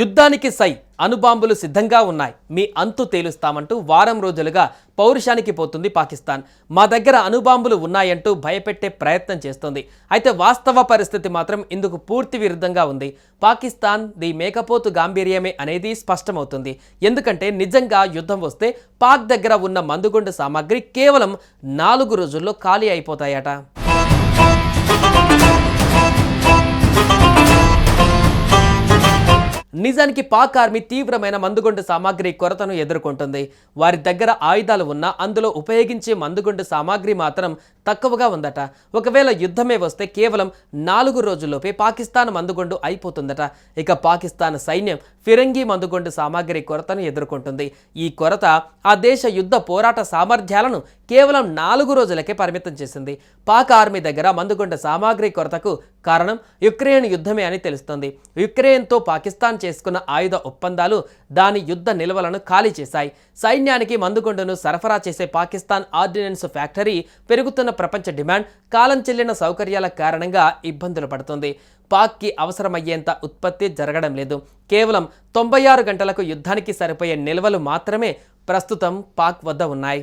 యుద్ధానికి సై అణుబాంబులు సిద్ధంగా ఉన్నాయి. మీ అంతు తేలుస్తామంటూ వారం రోజులుగా పౌరుషానికి పోతుంది పాకిస్తాన్. మా దగ్గర అణుబాంబులు ఉన్నాయంటూ భయపెట్టే ప్రయత్నం చేస్తోంది. అయితే వాస్తవ పరిస్థితి మాత్రం ఇందుకు పూర్తి విరుద్ధంగా ఉంది. పాకిస్తాన్ ది మేకపోతు గాంభీర్యమే అనేది స్పష్టమవుతుంది. ఎందుకంటే నిజంగా యుద్ధం వస్తే పాక్ దగ్గర ఉన్న మందుగుండు సామాగ్రి కేవలం నాలుగు రోజుల్లో ఖాళీ అయిపోతాయట. నిజానికి పాక్ ఆర్మీ తీవ్రమైన మందుగుండు సామాగ్రి కొరతను ఎదుర్కొంటుంది. వారి దగ్గర ఆయుధాలు ఉన్నా అందులో ఉపయోగించే మందుగుండు సామాగ్రి మాత్రం తక్కువగా ఉందట. ఒకవేళ యుద్ధమే వస్తే కేవలం నాలుగు రోజుల్లోపే పాకిస్తాన్ మందుగుండు అయిపోతుందట. ఇక పాకిస్తాన్ సైన్యం ఫిరంగి మందుగుండు సామాగ్రి కొరతను ఎదుర్కొంటుంది. ఈ కొరత ఆ దేశ యుద్ధ పోరాట సామర్థ్యాలను కేవలం నాలుగు రోజులకే పరిమితం చేసింది. పాక్ ఆర్మీ దగ్గర మందుగుండు సామాగ్రి కొరతకు కారణం యుక్రెయిన్ యుద్ధమే అని తెలుస్తుంది. యుక్రెయిన్తో పాకిస్తాన్ చేసుకున్న ఆయుధ ఒప్పందాలు దాని యుద్ధ నిల్వలను ఖాళీ చేశాయి. సైన్యానికి మందుగుండును సరఫరా చేసే పాకిస్తాన్ ఆర్డినెన్స్ ఫ్యాక్టరీ పెరుగుతున్న ప్రపంచ డిమాండ్ కాలం చెల్లిన సౌకర్యాల కారణంగా ఇబ్బందులు పడుతుంది. పాక్కి అవసరమయ్యేంత ఉత్పత్తి జరగడం లేదు. కేవలం తొంభై ఆరు గంటలకు యుద్ధానికి సరిపోయే నిల్వలు మాత్రమే ప్రస్తుతం పాక్ వద్ద ఉన్నాయి.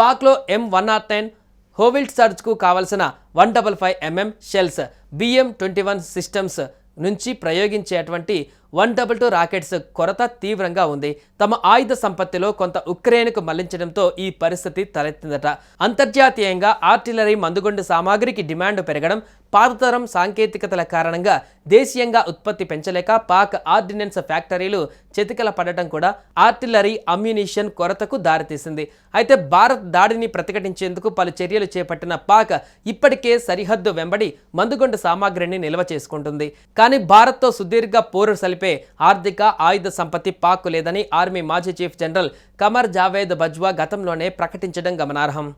పాక్లో ఎం వన్ నాట్ నైన్ హోవిల్ట్ సర్జ్కు కావలసిన one double five mm shells BM twenty one systems నుంచి ప్రయోగించేటువంటి వన్ డబల్ టూ రాకెట్స్ కొరత తీవ్రంగా ఉంది. తమ ఆయుధ సంపత్తిలో కొంత ఉక్రెయిన్కు మళ్ళించడంతో ఈ పరిస్థితి తలెత్తిందట. అంతర్జాతీయంగా ఆర్టిలరీ మందుగుండు సామాగ్రికి డిమాండ్ పెరగడం పాతతరం సాంకేతికతల కారణంగా దేశీయంగా ఉత్పత్తి పెంచలేక పాక్ ఆర్డినెన్స్ ఫ్యాక్టరీలు చితికల పడటం కూడా ఆర్టిలరీ అమ్యునిషన్ కొరతకు దారితీసింది. అయితే భారత్ దాడిని ప్రతిఘటించేందుకు పలు చర్యలు చేపట్టిన పాక్ ఇప్పటికే సరిహద్దు వెంబడి మందుగుండు సామాగ్రిని నిల్వ చేసుకుంటుంది. కానీ భారత్తో సుదీర్ఘ పోరు సలిపి ఆర్థిక ఆయుధ సంపత్తి పాక్కు లేదని ఆర్మీ మాజీ చీఫ్ జనరల్ కమర్ జావేద్ బజ్వా గతంలోనే ప్రకటించడం గమనార్హం.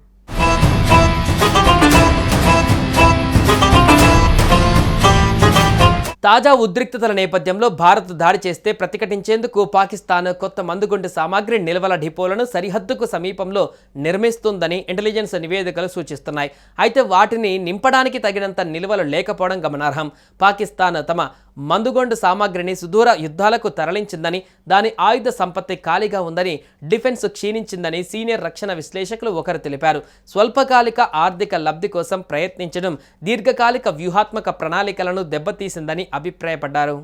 తాజా ఉద్రిక్తతల నేపథ్యంలో భారత్ దాడి చేస్తే ప్రతిఘటించేందుకు పాకిస్తాన్ కొత్త మందుగుండు సామాగ్రి నిల్వల డిపోలను సరిహద్దుకు సమీపంలో నిర్మిస్తుందని ఇంటెలిజెన్స్ నివేదికలు సూచిస్తున్నాయి. అయితే వాటిని నింపడానికి తగినంత నిల్వలు లేకపోవడం గమనార్హం. పాకిస్తాన్ తమ మందుగొండు సామాగ్రిని సుదూర యుద్ధాలకు తరలించిందని దాని ఆయుధ సంపత్తి ఖాళీగా ఉందని డిఫెన్స్ క్షీణించిందని సీనియర్ రక్షణ విశ్లేషకులు ఒకరు తెలిపారు. స్వల్పకాలిక ఆర్థిక లబ్ధి కోసం ప్రయత్నించడం దీర్ఘకాలిక వ్యూహాత్మక ప్రణాళికలను దెబ్బతీసిందని అభిప్రాయపడ్డారు.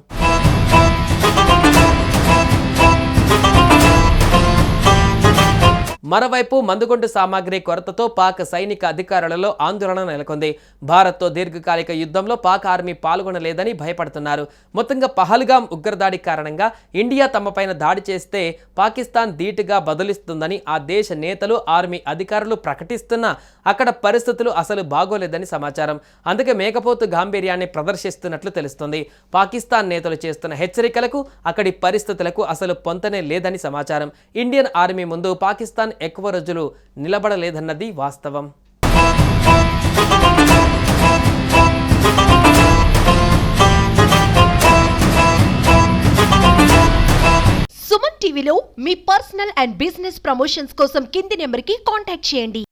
మరోవైపు మందుగుండు సామాగ్రి కొరతతో పాక్ సైనిక అధికారులలో ఆందోళన నెలకొంది. భారత్తో దీర్ఘకాలిక యుద్ధంలో పాక్ ఆర్మీ పాల్గొనలేదని భయపడుతున్నారు. మొత్తంగా పహల్గాం ఉగ్రదాడి కారణంగా ఇండియా తమపైన దాడి చేస్తే పాకిస్తాన్ ధీటుగా బదులిస్తుందని ఆ దేశ నేతలు ఆర్మీ అధికారులు ప్రకటిస్తున్నా అక్కడ పరిస్థితులు అసలు బాగోలేదని సమాచారం. అందుకే మేకపోతు గాంభీర్యాన్ని ప్రదర్శిస్తున్నట్లు తెలుస్తుంది. పాకిస్తాన్ నేతలు చేస్తున్న హెచ్చరికలకు అక్కడి పరిస్థితులకు అసలు పొంతనే లేదని సమాచారం. ఇండియన్ ఆర్మీ ముందు పాకిస్తాన్ ఎక్కువ రోజులు నిలబడలేదన్నది వాస్తవం. సుమన్ టీవీలో మీ పర్సనల్ అండ్ బిజినెస్ ప్రమోషన్స్ కోసం కింది నెంబర్కి కాంటాక్ట్ చేయండి.